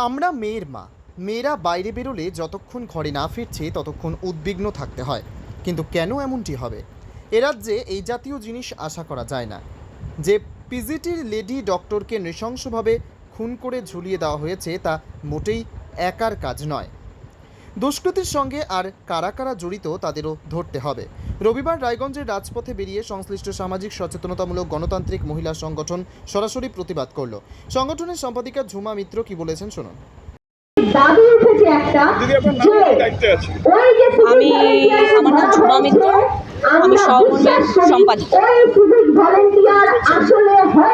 আমরা মেয়ের মা। মেয়েরা বাইরে বেরোলে যতক্ষণ ঘরে না ফিরছে, ততক্ষণ উদ্বিগ্ন থাকতে হয়। কিন্তু কেন এমনটি হবে? এ রাজ্যে এই জাতীয় জিনিস আশা করা যায় না। যে পিজিটির লেডি ডক্টরকে নৃশংসভাবে খুন করে ঝুলিয়ে দেওয়া হয়েছে, তা মোটেই একার কাজ নয়। দুষ্কৃতির সঙ্গে আর কারা কারা জড়িত তাদেরও ধরতে হবে। রবিবার রায়গঞ্জের রাজপথে বেরিয়ে সংশ্লিষ্ট সামাজিক সচেতনতামূলক গণতান্ত্রিক মহিলা সংগঠন সরাসরি প্রতিবাদ করল। সংগঠনের সম্পাদিকা ঝুমা মিত্র কি বলেছেন শুনুন। দাবি উঠেছে একটা আমি আমার নাম ঝুমা মিত্র। আমি সহকর্মী হয়তো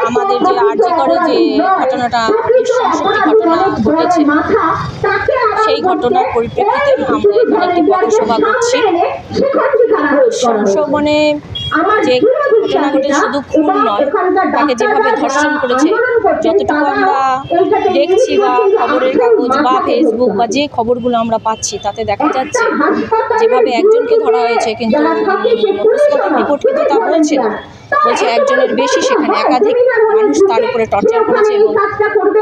আমাদের যে আর্জি করে যে ঘটনাটা নৃশংস ঘটনা ঘটেছে, সেই ঘটনার পরিপ্রেক্ষিতে আমরা এখানে একটি পথসভা করছি। সামনে যে ঘটনা ঘটে শুধু খুন নয় তাকে যেভাবে ধর্ষণ করেছে যতটুকু আমরা দেখছি বা খবরের কাগজ বা ফেসবুক বা যে খবরগুলো আমরা পাচ্ছি তাতে দেখা যাচ্ছে যেভাবে একজনকে ধরা হয়েছে কিন্তু রিপোর্ট কিন্তু তা বলছে না। বলছে একজনের বেশি সেখানে একাধিক মানুষ তার উপরে টর্চার করেছে এবং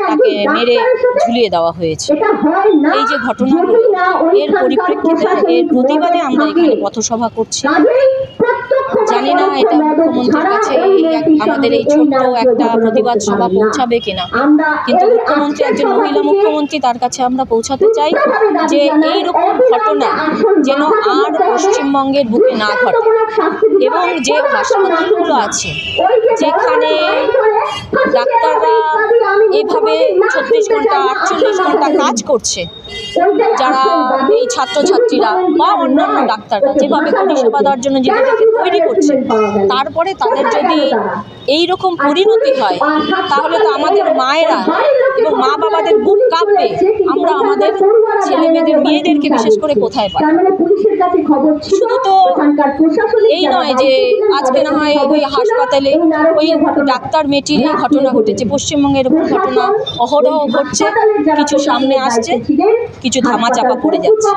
তাকে মেরে ঝুলিয়ে দেওয়া হয়েছে। এই যে ঘটনাগুলো এর পরিপ্রেক্ষিতে এর প্রতিবাদে আমরা এখানে পথসভা করছি। জানি না এটা মুখ্যমন্ত্রীর কাছে আমাদের এই ছোট্ট একটা প্রতিবাদ সভা পৌঁছাবে কিনা। কিন্তু মুখ্যমন্ত্রী একজন মহিলা মুখ্যমন্ত্রী তার কাছে আমরা পৌঁছাতে চাই যে এই রকম ঘটনা যেন আর পশ্চিমবঙ্গের বুকে না ঘটে। এবং যে হাসপাতালগুলো আছে যেখানে ডাক্তাররা এভাবে ছত্রিশ ঘণ্টা আটচল্লিশ ঘণ্টা কাজ করছে। যারা এই ছাত্রছাত্রীরা বা অন্যান্য ডাক্তাররা যেভাবে পরিষেবা দেওয়ার জন্য নিজেদেরকে তৈরি করছে তারপরে তাদের যদি এই রকম পরিণতি হয় তাহলে তো আমাদের মায়েরা এবং মা বাবাদের বুক কাঁপবে আমরা আমাদের ছেলে মেয়েদের মেয়েদেরকে বিশেষ করে কোথায় পাই শুধু তো এই নয় যে আজকে না হয় ওই হাসপাতালে ওই ডাক্তার মেয়েটির এই ঘটনা ঘটেছে। পশ্চিমবঙ্গে এরকম ঘটনা অহরহ ঘটছে। কিছু সামনে আসছে কিছু ধামাচাপা পড়ে যাচ্ছে।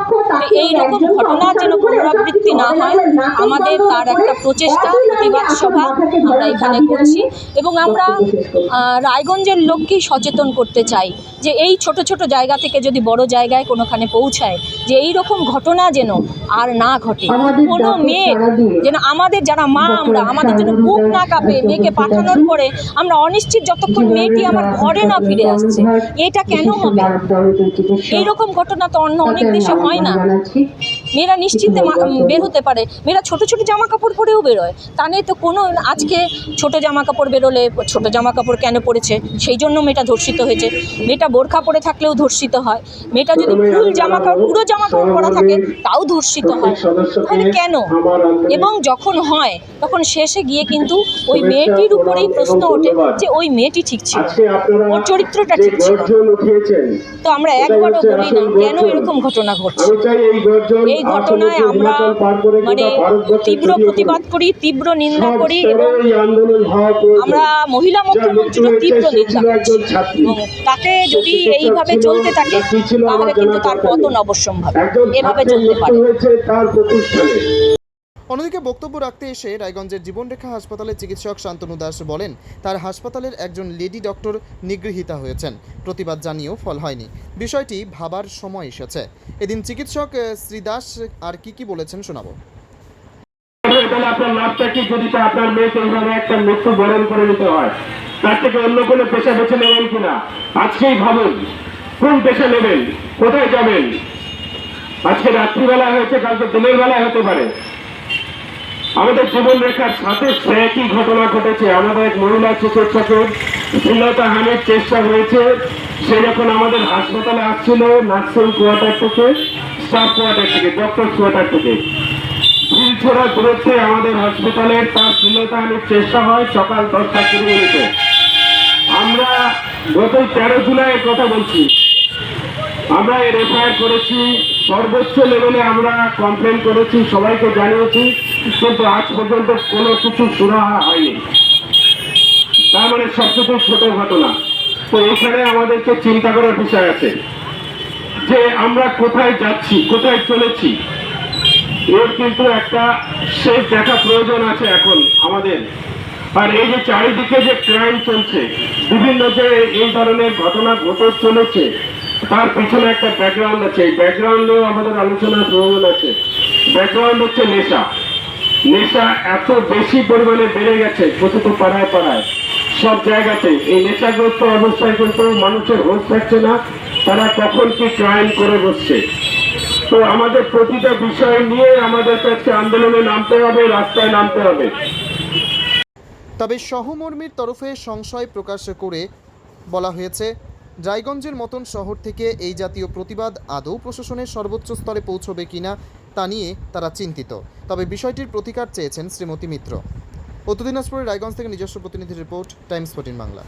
এই রকম ঘটনার যেন পুনরাবৃত্তি না হয় আমাদের তার একটা প্রচেষ্টা প্রতিবাদ সভা আমরা এখানে করছি এবং আমরা রায়গঞ্জের লোককেই সচেতন করতে চাই যে এই ছোট ছোট জায়গা থেকে যদি বড় জায়গায় কোনোখানে পৌঁছায় যে এই রকম ঘটনা যেন আর না ঘটে। কোনো মেয়ে যেন আমাদের যারা মা আমরা আমাদের যেন বুক না কাঁপে মেয়েকে পাঠানোর পরে আমরা অনিশ্চিত যতক্ষণ মেয়েটি আমার ঘরে না ফিরে আসছে এটা কেন হবে এইরকম ঘটনা তো অন্য অনেক দেশে হয় না। মেয়েরা নিশ্চিন্তে বের হতে পারে। মেয়েরা ছোট ছোট জামা কাপড় পরেও বেরোয়। তা নিয়ে তো কোনো আজকে ছোট জামা কাপড় বেরোলে ছোট জামা কাপড় কেন পরেছে? সেই জন্য মেয়েটা ধর্ষিত হয়েছে। মেয়েটা বোরখা পরে থাকলেও ধর্ষিত হয়। মেয়েটা যদি ফুল জামা কাপড় পুরো জামা কাপড় পরা থাকে তাও ধর্ষিত হয়। তাহলে কেন? এবং যখন হয় তখন শেষে গিয়ে কিন্তু ওই মেয়েটির উপরেই প্রশ্ন ওঠে যে ওই মেয়েটি ঠিক ছিল। ওর চরিত্রটা ঠিক ছিল। তো আমরা একবারও বলি না কেন এরকম ঘটনা ঘটছে? এই ঘটনায় আমরা মানে তীব্র প্রতিবাদ করি তীব্র নিন্দা করি এবং আমরা মহিলা মুখ্যমন্ত্রীরও তীব্র নিন্দা করছি। তাকে যদি এইভাবে চলতে থাকে তাহলে কিন্তু তার পতন অবশ্যম্ভাবী। এভাবে চলতে পারে। অন্যদিকে বক্তব্য রাখতে এসে রায়গঞ্জের জীবনরেখা হাসপাতালের চিকিৎসক শান্তনু দাস বলেন, তার হাসপাতালের একজন লেডি ডক্টর নিগৃহীতা হয়েছেন। প্রতিবাদ জানিয়েও ফল হয়নি। বিষয়টি ভাবার সময় এসেছে। এদিন চিকিৎসক শ্রী দাস আর কি কি বলেছেন শোনাবো। আপনার যদি আপনার একটা বরণ করে নিতে হয়, তার থেকে অন্য কোনো পেশা বেছে নেবেন কিনা? আজকেই ভাবুন, কোন পেশা নেবেন? কোথায় যাবেন? আজকে রাত্রিবেলা হয়েছে, কালকে দিনের বেলা হতে পারে। আমাদের জীবন রেখার সাথে একই ঘটনা ঘটেছে? আমাদের এক মহিলা চিকিৎসকের হানির চেষ্টা হয়েছে। সে যখন আমাদের হাসপাতালে আসছিল নার্সিং কোয়ার্টার থেকে, স্টাফ কোয়ার্টার থেকে ডক্টর কোয়ার্টার থেকে। ছোড়া দূরত্বে আমাদের হসপিটালে তার শ্লীলতাহানির চেষ্টা হয় সকাল দশটা কুড়ি মিনিটে। আমরা গত তেরো জুলাই কথা বলছি। আমরা এর এফআইআর করেছি। সর্বোচ্চ লেভেলে আমরা কমপ্লেন করেছি, সবাইকে জানিয়েছি। কিন্তু আজ পর্যন্ত কোনো কিছু সুরাহা হয়নি। তার মানে সবকিছু ছোট ঘটনা। তো এখানে আমাদেরকে চিন্তা করার বিষয় আছে যে আমরা কোথায় যাচ্ছি, কোথায় চলেছি। এর কিন্তু একটা শেষ দেখা প্রয়োজন আছে এখন আমাদের। আর এই যে চারিদিকে যে ক্রাইম চলছে, বিভিন্ন যে এই ধরনের ঘটনা ঘটে চলেছে, তার পিছনে একটা ব্যাকগ্রাউন্ড আছে। এই ব্যাকগ্রাউন্ডেও আমাদের আলোচনার প্রয়োজন আছে। ব্যাকগ্রাউন্ড হচ্ছে নেশা। নেশা এত বেশি পরিমাণে বেড়ে গেছে প্রতিটি পাড়ায় পাড়ায়। সব জায়গাতে এই নেশাগ্রস্ত অবস্থায় কিন্তু মানুষের হোশ থাকছে না, তারা কখন কি ক্রাইম করে বসছে। তো আমাদের প্রতিটা বিষয় নিয়ে আমাদের কাছে আন্দোলনে নামতে হবে, রাস্তায় নামতে হবে। তবে সহমর্মীর তরফে সংশয় প্রকাশ করে বলা হয়েছে, রায়গঞ্জের মতন শহর থেকে এই জাতীয় প্রতিবাদ আদৌ প্রশাসনের সর্বোচ্চ স্তরে পৌঁছবে কিনা তা নিয়ে তারা চিন্তিত। তবে বিষয়টির প্রতিকার চেয়েছেন শ্রীমতী মিত্র। উত্তর দিনাজপুরের রায়গঞ্জ থেকে নিজস্ব প্রতিনিধি রিপোর্ট, টাইমস ফোর্টিন বাংলা।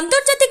আন্তর্জাতিক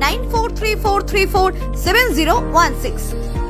9434347016